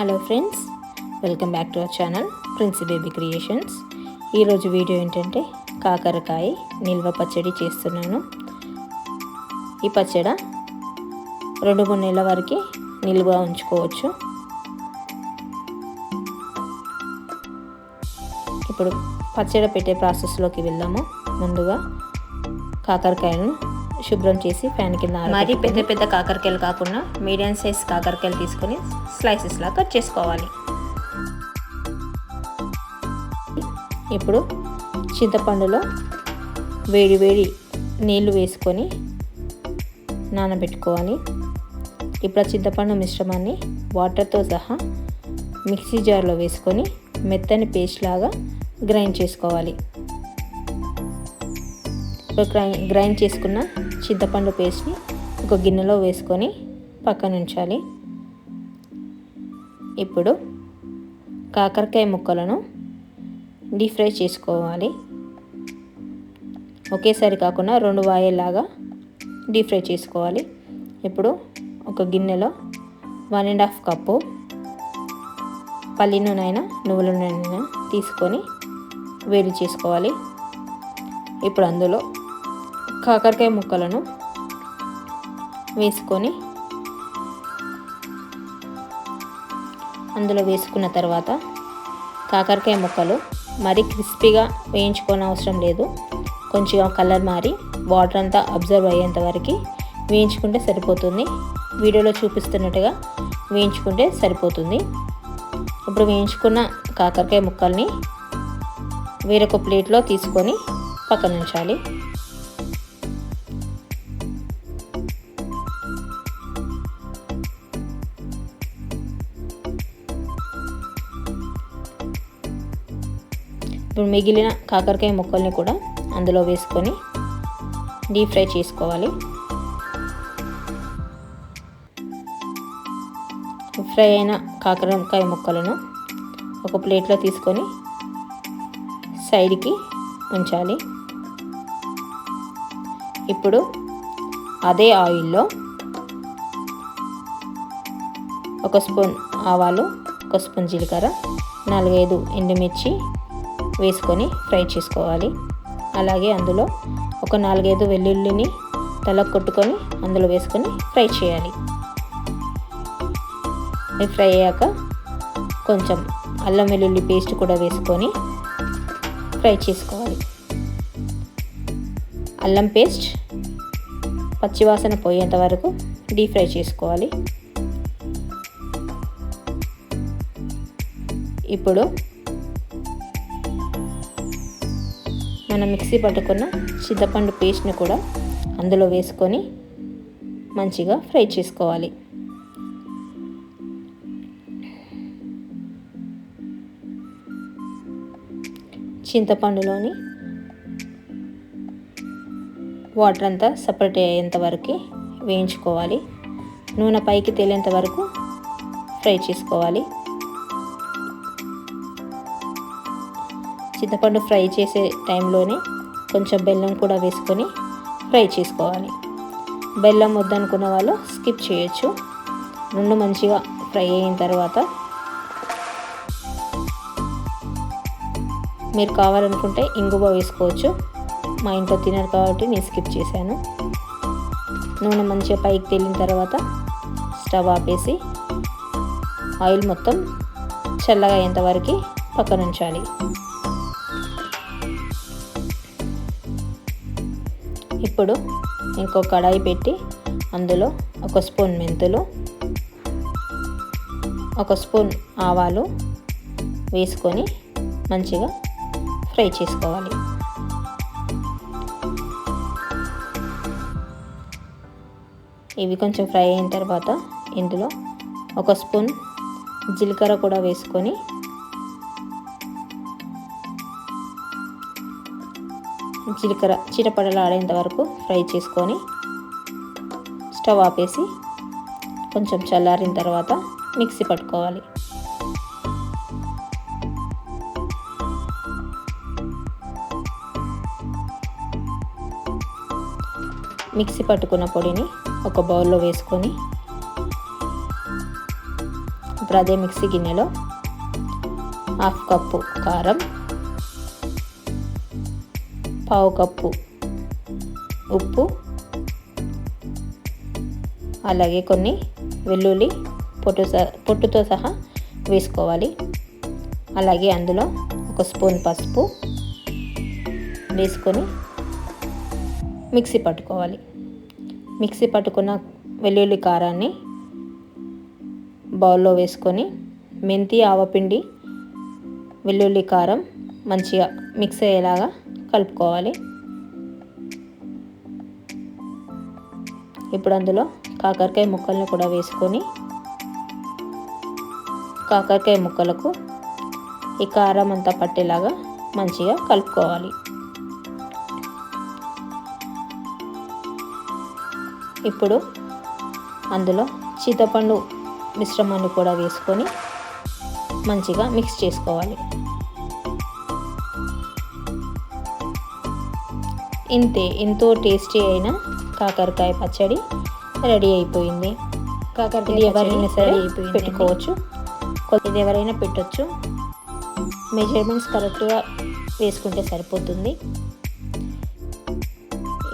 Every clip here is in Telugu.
Hello friends welcome back to our channel prince baby creations ఈరోజు వీడియో ఏంటంటే కాకరకాయ నిల్వ పచ్చడి చేస్తున్నాను. ఈ పచ్చడి రెండు మూడు నెలల వరకు నిల్వ ఉంచుకోవచ్చు. ఇప్పుడు పచ్చడి పెట్టే ప్రాసెస్లోకి వెళ్దాము. ముందుగా కాకరకాయలను శుభ్రం చేసి ఫ్యాన్ కింద మరి పెద్ద పెద్ద కాకరకాయలు కాకుండా మీడియం సైజ్ కాకరకాయలు తీసుకొని స్లైసెస్లా కట్ చేసుకోవాలి. ఇప్పుడు చింతపండులో వేడి వేడి నీళ్ళు వేసుకొని నానబెట్టుకోవాలి. ఇప్పుడు ఆ చింతపండు మిశ్రమాన్ని వాటర్తో సహా మిక్సీ జార్లో వేసుకొని మెత్తని పేస్ట్ లాగా గ్రైండ్ చేసుకోవాలి. ఇప్పుడు గ్రైండ్ గ్రైండ్ చేసుకున్న చింతపండు పేస్ట్ని ఒక గిన్నెలో వేసుకొని పక్కన ఉంచాలి. ఇప్పుడు కాకరకాయ ముక్కలను డీప్ ఫ్రై చేసుకోవాలి. ఒకేసారి కాకుండా రెండు వాయేలాగా డీప్ ఫ్రై చేసుకోవాలి. ఇప్పుడు ఒక గిన్నెలో వన్ అండ్ హాఫ్ కప్పు పల్లి నూనె నువ్వుల నూనె తీసుకొని వేడి చేసుకోవాలి. ఇప్పుడు అందులో కాకరకాయ ముక్కలను వేసుకొని అందులో వేసుకున్న తర్వాత కాకరకాయ ముక్కలు మరీ క్రిస్పీగా వేయించుకోని అవసరం లేదు. కొంచెం కలర్ మారి వాటర్ అంతా అబ్జర్వ్ అయ్యేంత వరకు వేయించుకుంటే సరిపోతుంది. వీడియోలో చూపిస్తున్నట్టుగా వేయించుకుంటే సరిపోతుంది. ఇప్పుడు వేయించుకున్న కాకరకాయ ముక్కల్ని వేరొక ప్లేట్లో తీసుకొని పక్కన ఇప్పుడు మిగిలిన కాకరకాయ ముక్కల్ని కూడా అందులో వేసుకొని డీప్ ఫ్రై చేసుకోవాలి. ఫ్రై అయిన కాకరకాయ ముక్కలను ఒక ప్లేట్లో తీసుకొని సైడ్కి ఉంచాలి. ఇప్పుడు అదే ఆయిల్లో ఒక స్పూన్ ఆవాలు ఒక స్పూన్ జీలకర్ర నాలుగైదు ఎండుమిర్చి వేసుకొని ఫ్రై చేసుకోవాలి. అలాగే అందులో ఒక నాలుగైదు వెల్లుల్లిని తల కొట్టుకొని అందులో వేసుకొని ఫ్రై చేయాలి. అవి ఫ్రై అయ్యాక కొంచెం అల్లం వెల్లుల్లి పేస్ట్ కూడా వేసుకొని ఫ్రై చేసుకోవాలి. అల్లం పేస్ట్ పచ్చివాసన పోయేంత వరకు డీప్ ఫ్రై చేసుకోవాలి. ఇప్పుడు మనం మిక్సీ పట్టుకున్న చింతపండు పేస్ట్ని కూడా అందులో వేసుకొని మంచిగా ఫ్రై చేసుకోవాలి. చింతపండులోని వాటర్ అంతా సపరేట్ అయ్యేంత వరకు వేయించుకోవాలి. నూనె పైకి తేలేంత వరకు ఫ్రై చేసుకోవాలి. చింతపండు ఫ్రై చేసే టైంలోనే కొంచెం బెల్లం కూడా వేసుకొని ఫ్రై చేసుకోవాలి. బెల్లం వద్దనుకున్న వాళ్ళు స్కిప్ చేయొచ్చు. రెండు మంచిగా ఫ్రై అయిన తర్వాత మీరు కావాలనుకుంటే ఇంగువ వేసుకోవచ్చు. మా ఇంట్లో తినరు కాబట్టి నేను స్కిప్ చేశాను. నూనె మంచిగా పైకి తేలిన తర్వాత స్టవ్ ఆపేసి ఆయిల్ మొత్తం చల్లగా అయ్యేంత వరకు ఇప్పుడు ఇంకో కడాయి పెట్టి అందులో ఒక స్పూన్ మెంతులు ఒక స్పూన్ ఆవాలు వేసుకొని మంచిగా ఫ్రై చేసుకోవాలి. ఇవి కొంచెం ఫ్రై అయిన తర్వాత ఇందులో ఒక స్పూన్ జీలకర్ర కూడా వేసుకొని జీలకర్ర చిటపడలు ఆడేంత వరకు ఫ్రై చేసుకొని స్టవ్ ఆపేసి కొంచెం చల్లారిన తర్వాత మిక్సీ పట్టుకోవాలి. మిక్సీ పట్టుకున్న పొడిని ఒక బౌల్లో వేసుకొని ఇప్పుడు అదే మిక్సీ గిన్నెలో హాఫ్ కప్పు కారం పావు కప్పు ఉప్పు అలాగే కొన్ని వెల్లుల్లి పొట్టు పొట్టుతో సహా వేసుకోవాలి. అలాగే అందులో ఒక స్పూన్ పసుపు వేసుకొని మిక్సీ పట్టుకోవాలి. మిక్సీ పట్టుకున్న వెల్లుల్లి కారాన్ని బౌల్లో వేసుకొని మెంతి ఆవపిండి వెల్లుల్లి కారం మంచిగా మిక్స్ అయ్యేలాగా కలుపుకోవాలి. ఇప్పుడు అందులో కాకరకాయ ముక్కల్ని కూడా వేసుకొని కాకరకాయ ముక్కలకు ఈ కారం అంతా పట్టేలాగా మంచిగా కలుపుకోవాలి. ఇప్పుడు అందులో చీతపండు మిశ్రమాన్ని కూడా వేసుకొని మంచిగా మిక్స్ చేసుకోవాలి. ఇంతే ఎంతో టేస్టీ అయిన కాకరకాయ పచ్చడి రెడీ అయిపోయింది. కాకరకాయ ఎవరైనా సరే పెట్టుకోవచ్చు. ఇది ఎవరైనా పెట్టచ్చు. మెజర్మెంట్స్ కరెక్ట్గా వేసుకుంటే సరిపోతుంది.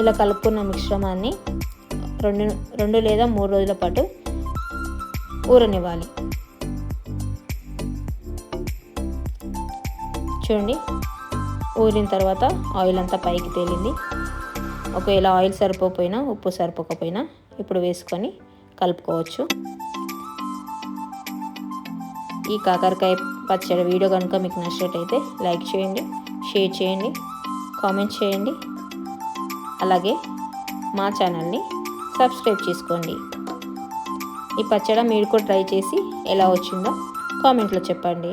ఇలా కలుపుకున్న మిశ్రమాన్ని రెండు రెండు లేదా మూడు రోజుల పాటు ఊరనివ్వాలి. చూడండి. ఊరిన తర్వాత ఆయిల్ అంతా పైకి తేలింది. ఒకవేళ ఆయిల్ సరిపోకపోయినా ఉప్పు సరిపోకపోయినా ఇప్పుడు వేసుకొని కలుపుకోవచ్చు. ఈ కాకరకాయ పచ్చడి వీడియో కనుక మీకు నచ్చినట్టయితే లైక్ చేయండి షేర్ చేయండి కామెంట్ చేయండి. అలాగే మా ఛానల్ని సబ్స్క్రైబ్ చేసుకోండి. ఈ పచ్చడి మీరు కూడా ట్రై చేసి ఎలా వచ్చిందో కామెంట్లో చెప్పండి.